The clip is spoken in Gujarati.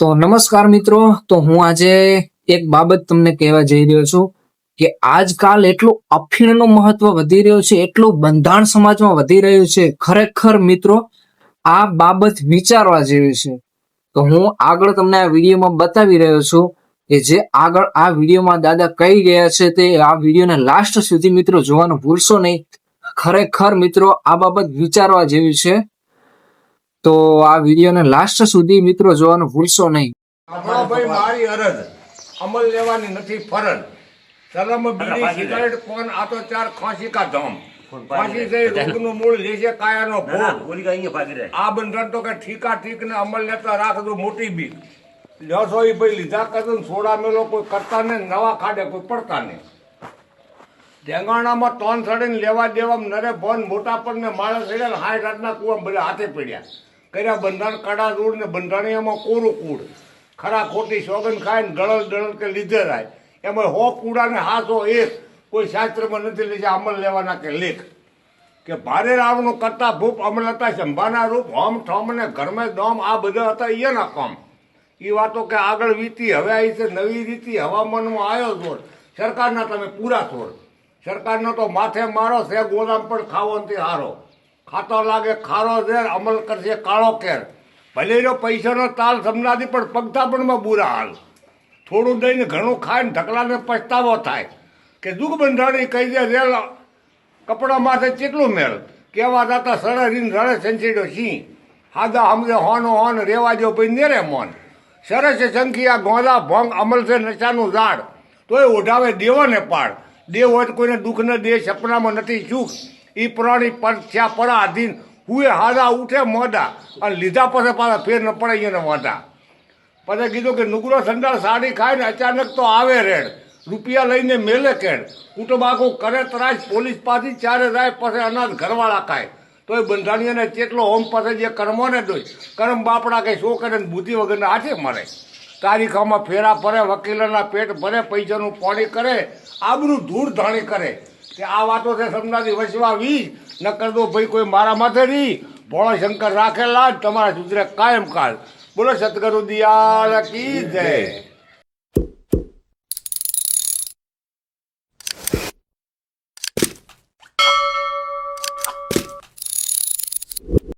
તો નમસ્કાર મિત્રો, તો હું આજે એક બાબત તમને કહેવા જઈ રહ્યો છું કે આજકાલ એટલું અફીણનું મહત્વ વધી રહ્યું છે, એટલું બંધારણ સમાજમાં વધી રહ્યું છે. ખરેખર મિત્રો, આ બાબત વિચારવા જેવી છે. તો હું આગળ તમને આ વિડીયોમાં બતાવી રહ્યો છું કે જે આગળ આ વિડીયોમાં દાદા કહી ગયા છે તે આ વિડીયોને લાસ્ટ સુધી મિત્રો જોવાનું ભૂલશો નહીં. ખરેખર મિત્રો, આ બાબત વિચારવા જેવી છે. તો આ વિડીયોને લાસ્ટ સુધી મિત્રો જોવાનું ભૂલશો નહીં. ભાઈ મારી અરજ અમલ લેવાની નથી ફરજ. સલમ બીડી સિગારેટ કોન આ તો ચાર ખાંસી કા ધમ. ખાંસી ગઈ રોગનું મૂળ લેશે કાયાનો ભોગ. બોલી ગઈ ભાગી રહે આ બંધન તો કે ઠીકા ઠીક ને અમલ લેતા રાખજો મોટી બી લસો એ ભાઈ લીધા કરતો સોડા મેલો કોઈ કરતા ને નવા ખાડે કોઈ પડતા નહીં. ઢેંગાણામાં ત્રણ સડીને લેવા દેવા નરે ભોન મોટા પર ને માણસ રેડ્યા હાઈ રાતના કુવા બધા હાથે પડ્યા. કર્યા બંધાણ કડા રોડ ને બંધાણીયામાં કોરું કૂડ. ખરા ખોટી સોગન ખાય ને ગળલ ગળલ કે લીધે રાય એમાં હો કૂડા ને હાથો એક. કોઈ શાસ્ત્રમાં નથી લીધે, અમલ લેવાના કે લેખ. કે ભારે રાવનો કરતા ભૂપ અમલ હતા સંભાના રૂપ હોમ ઠોમ ને ઘરમે દોમ, આ બધા હતા એના કામ. એ વાતો કે આગળ વીતી, હવે આવી છે નવી રીતિ હવામાનમાં આવ્યો છોડ સરકારના તમે પૂરા છોડ. સરકારનો તો માથે મારો છે ગોદામ પણ ખાવો નથી હારો. ખાતો લાગે, ખારો ઝેર અમલ કરશે કાળો કેર. ભલે એનો પૈસાનો તાલ સમજાતી, પણ પગથાપણમાં બુરા હાલ. થોડું દઈને ઘણું ખાઈને ઢકલાને પછતાવો થાય. કે દુઃખ બંધાણી કહી દે, રેલ, કપડા માથે કેટલું મેળ કેવા દાતા સડે રીન રડે સંચીડો સિંહ? હાદા હમદે હોનો હોન રેવા જો ભાઈ નેરે મોન. સરસ છે સંખિયા ગોંદા ભોંગ, અમલ છે નશાનું ઝાડ. તોય ઓઢાવે દેવોને પાડ દેવ હોય તો કોઈને દુઃખ ન દે, સપનામાં નથી સુખ. ઈ પ્રાણી પર થયા પડા આધીન હુએ હાદા ઉઠે મોડા અને લીધા પછી પાછા ફેર ન પડે એને મોઢા. પછી કીધું કે નુકરો સંડાળ સાડી ખાય ને અચાનક તો આવે રેડ. રૂપિયા લઈને મેલે કેડ. કુટુંબ આખું કરે ત્રાસ પોલીસ પાછી ચારે રાય પછી અનાજ ઘરવાળા ખાય. તો એ બંધાણીઓને ચેટલો હોમ પાસે જે કર્મોને દોય. કર્મ બાપડા કે શું કરે ને બુદ્ધિ વગરને હાથે મરે. તારીખોમાં ફેરા ફરે વકીલોના પેટ ભરે, પૈસાનું પોણી કરે, આબરું ધૂળ ધાણી કરે. કે આ વાતો છે સમજાતી વસવા વીજ ન કર દો ભાઈ કોઈ મારા માથે નહીં. ભોળા શંકર રાખેલા તમારા સુધરે કાયમ કાળ બોલો સતગુરુ દિયાળ કી જય?